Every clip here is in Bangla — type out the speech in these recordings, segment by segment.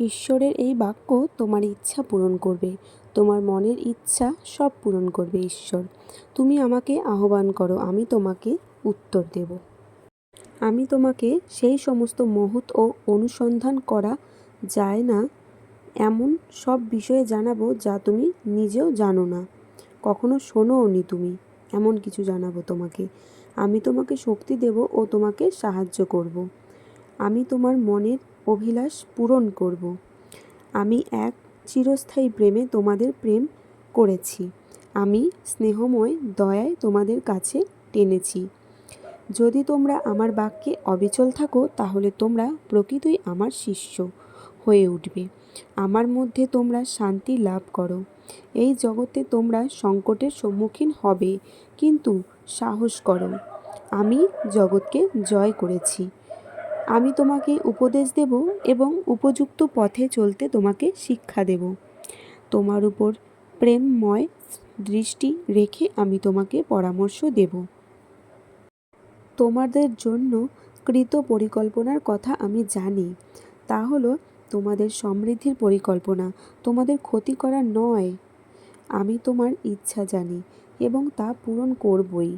ঈশ্বরের এই বাক্য তোমার ইচ্ছা পূরণ করবে। তোমার মনের ইচ্ছা সব পূরণ করবে ঈশ্বর। তুমি আমাকে আহ্বান করো, আমি তোমাকে উত্তর দেব। আমি তোমাকে সেই সমস্ত মহৎ ও অনুসন্ধান করা যায় না, এমন সব বিষয়ে জানাব যা তুমি নিজেও জানো না। কখনো শোনোও নি তুমি, এমন কিছু জানাব তোমাকে। আমি তোমাকে শক্তি দেব ও তোমাকে সাহায্য করব। আমি তোমার মনের অভিলাষ পূরণ করব। আমি এক চিরস্থায়ী প্রেমে তোমাদের প্রেম করেছি। আমি স্নেহময় দয়ায় তোমাদের কাছে টেনেছি। যদি তোমরা আমার বাক্যে অবিচল থাকো, তাহলে তোমরা প্রকৃতই আমার শিষ্য হয়ে উঠবে। আমার মধ্যে তোমরা শান্তি লাভ করো। এই জগতে তোমরা সংকটের সম্মুখীন হবে, কিন্তু সাহস করো। আমি জগৎকে জয় করেছি। আমি তোমাকে উপদেশ দেব এবং উপযুক্ত পথে চলতে তোমাকে শিক্ষা দেব। তোমার উপর প্রেমময় দৃষ্টি রেখে আমি তোমাকে পরামর্শ দেব। তোমাদের জন্য কৃত পরিকল্পনার কথা আমি জানি। তা হলো, তোমাদের সমৃদ্ধির পরিকল্পনা, তোমাদের ক্ষতি করা নয়। আমি তোমার ইচ্ছা জানি এবং তা পূরণ করবই।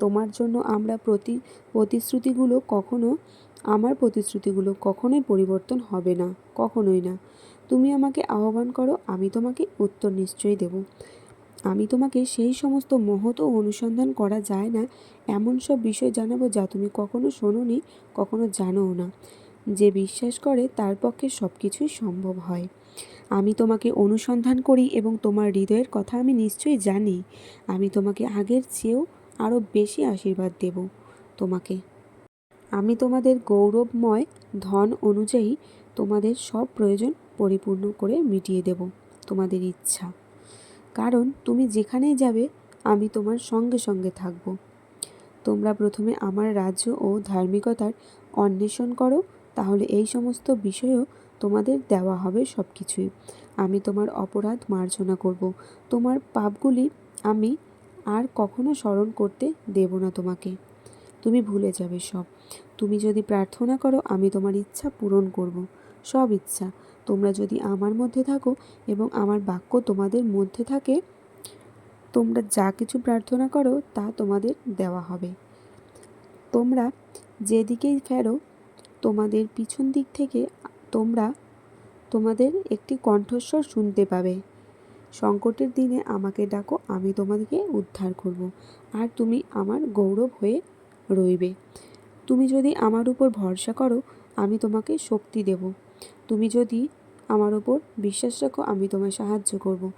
তোমার জন্য আমরা প্রতি প্রতিশ্রুতিগুলো কখনো, আমার প্রতিশ্রুতিগুলো কখনোই পরিবর্তন হবে না, কখনোই না। তুমি আমাকে আহ্বান করো, আমি তোমাকে উত্তর নিশ্চয়ই দেব। আমি তোমাকে সেই সমস্ত মহৎ ও অনুসন্ধান করা যায় না, এমন সব বিষয় জানাব যা তুমি কখনো শোনোনি, কখনো জানোও না। যে বিশ্বাস করে তার পক্ষে সব কিছুই সম্ভব হয়। আমি তোমাকে অনুসন্ধান করি এবং তোমার হৃদয়ের কথা আমি নিশ্চয়ই জানি। আমি তোমাকে আগের চেয়েও আরও বেশি আশীর্বাদ দেব তোমাকে। আমি তোমাদের গৌরবময় ধন অনুযায়ী তোমাদের সব প্রয়োজন পরিপূর্ণ করে মিটিয়ে দেব তোমাদের ইচ্ছা। কারণ তুমি যেখানেই যাবে, আমি তোমার সঙ্গে সঙ্গে থাকব। তোমরা প্রথমে আমার রাজ্য ও ধার্মিকতার অন্বেষণ করো, তাহলে এই সমস্ত বিষয়েও তোমাদের দেওয়া হবে সব কিছুই আমি তোমার অপরাধ মার্জনা করব। তোমার পাপগুলি আমি আর কখনো স্মরণ করতে দেব না তোমাকে। তুমি ভুলে যাবে সব। তুমি যদি প্রার্থনা করো, আমি তোমার ইচ্ছা পূরণ করব। সব ইচ্ছা। তোমরা যদি আমার মধ্যে থাকো এবং আমার বাক্য তোমাদের মধ্যে থাকে, তোমরা যা কিছু প্রার্থনা করো, তা তোমাদের দেওয়া হবে। তোমরা যেদিকেই ফেরো, তোমাদের পিছন দিক থেকে তোমরা তোমাদের একটি কণ্ঠস্বর শুনতে পাবে। সংকটের দিনে আমাকে ডাকো, আমি তোমাদেরকে উদ্ধার করব। আর তুমি আমার গৌরব হয়ে রইবে। তুমি যদি আমার উপর ভরসা করো, আমি তোমাকে শক্তি দেব। তুমি যদি আমার উপর বিশ্বাস রাখো, আমি তোমায় সাহায্য করব।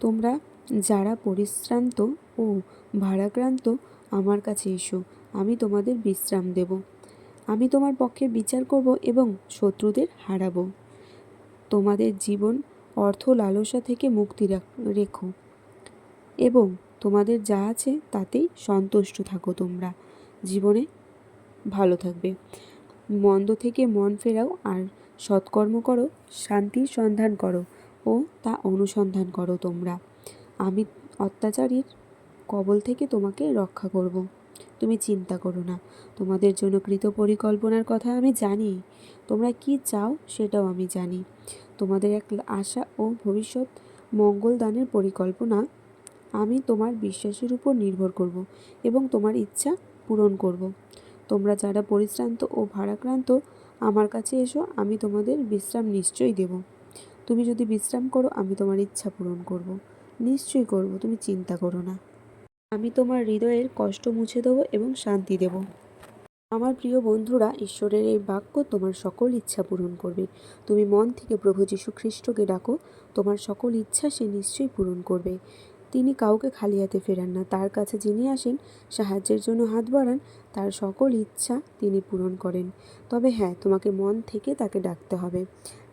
তোমরা যারা পরিশ্রান্ত ও ভারাক্রান্ত, আমার কাছে এসো। আমি তোমাদের বিশ্রাম দেব। আমি তোমার পক্ষে বিচার করব এবং শত্রুদের হারাবো। তোমাদের জীবন অর্থ লালসা থেকে মুক্তি রেখো। এবং তোমাদের যা আছে তাতেই সন্তুষ্ট থাকো তোমরা। জীবনে ভালো থাকবে। মন্দ থেকে মন ফেরাও আর সৎকর্ম করো, শান্তির সন্ধান করো ও তা অনুসন্ধান করো তোমরা। আমি অত্যাচারীর কবল থেকে তোমাকে রক্ষা করব। তুমি চিন্তা করো না। তোমাদের জন্য কৃত পরিকল্পনার কথা আমি জানি। তোমরা কি চাও সেটাও আমি জানি। তোমাদের এক আশা ও ভবিষ্যৎ মঙ্গল দানের পরিকল্পনা আমি তোমার বিশ্বাসের উপর নির্ভর করব এবং তোমার ইচ্ছা পূরণ করব। তোমরা যারা পরিশ্রান্ত ও ভারাক্রান্ত, আমার কাছে এসো, আমি তোমাদের বিশ্রাম নিশ্চয়ই দেব। তুমি যদি বিশ্রাম করো, আমি তোমার ইচ্ছা পূরণ করব। নিশ্চয়ই করব, তুমি চিন্তা করো না। আমি তোমার হৃদয়ের কষ্ট মুছে দেবো এবং শান্তি দেব। আমার প্রিয় বন্ধুরা, ঈশ্বরের এই বাক্য তোমার সকল ইচ্ছা পূরণ করবে। তুমি মন থেকে প্রভু যীশু খ্রিস্টকে ডাকো, তোমার সকল ইচ্ছা সে নিশ্চয়ই পূরণ করবে। তিনি কাউকে খালি হাতে ফেরান না, তার কাছে যিনি আসেন, সাহায্যের জন্য হাত বাড়ান, তার সকল ইচ্ছা তিনি পূরণ করেন। তবে হ্যাঁ তোমাকে মন থেকে তাকে ডাকতে হবে,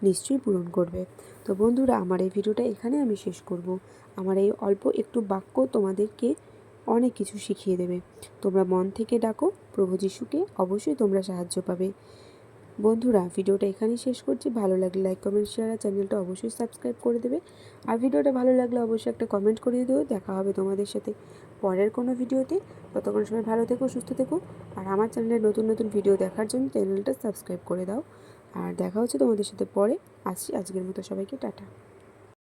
নিশ্চয়ই পূরণ করবে। তো বন্ধুরা, আমার এই ভিডিওটা এখানে আমি শেষ করব। আমার এই অল্প একটু বাক্য তোমাদেরকে অনেক কিছু শিখিয়ে দেবে। তোমরা মন থেকে ডাকো, প্রভু যিশুকে অবশ্যই তোমরা সাহায্য পাবে। বন্ধুরা, ভিডিওটা এখানেই শেষ করছি। ভালো লাগলে লাইক কমেন্ট শেয়ার আর চ্যানেলটা অবশ্যই সাবস্ক্রাইব করে দেবে। আর ভিডিওটা ভালো লাগলে অবশ্যই একটা কমেন্ট করে দিও। দেখা হবে তোমাদের সাথে পরের কোনো ভিডিওতে। ততক্ষণ সময় ভালো থেকো, সুস্থ থেকো। আর আমার চ্যানেলে নতুন নতুন ভিডিও দেখার জন্য চ্যানেলটা সাবস্ক্রাইব করে দাও। আর দেখা হচ্ছে তোমাদের সাথে পরে। আসছি আজকের মতো সবাইকে, টাটা।